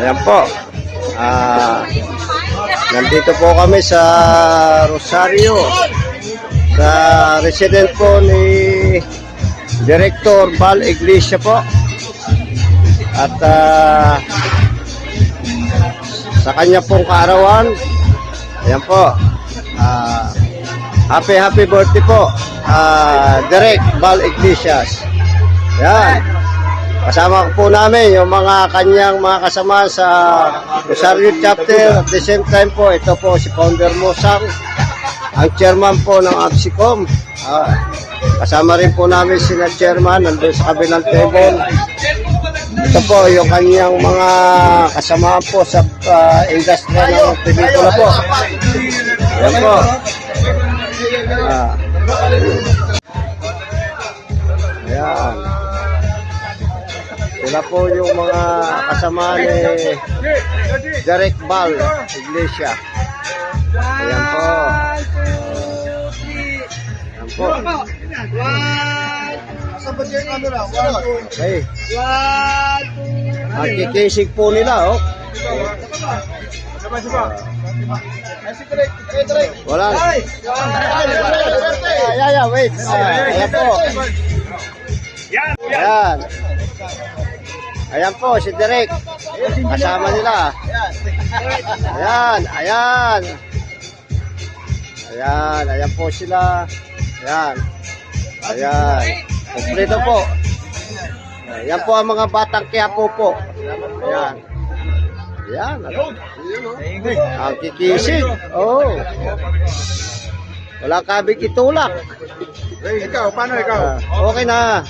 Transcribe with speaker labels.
Speaker 1: Ayan po. Ah, nandito po kami sa Rosario. Sa resident po ni Director Val Iglesia po. At ah, sa kanya pong kaarawan, ayan po. Ah, happy happy birthday po. Ah, Direct Val Iglesias. Yan. Kasama po namin yung mga kanyang mga kasama sa Rosario chapter. At the same time po, ito po si Founder Musang, ang chairman po ng APSICOM. Ah, kasama rin po namin si na chairman nandun sa kabilang table. Ito po yung kanyang mga kasama po sa uh, industry ng pelikula po. Yan po. Ah. Ayan. Sila po yung mga kasama ni Derek Bal, Iglesia. Ayan po. Ayan po. Okay. Ang kikisig po nila, oh. Wala. Ay, ay, ay, wait. Ayan po. Ayan. Ayan po, si Derek. Kasama nila. Ayan, ayan. Ayan, ayan po sila. Ayan. Ayan. Kompleto po. Ayan po ang mga batang Quiapo po. Ayan. Ayan. Ang kikisig. Oh. Wala kabig itulak.
Speaker 2: Ikaw, paano ikaw?
Speaker 1: Ah, okay na.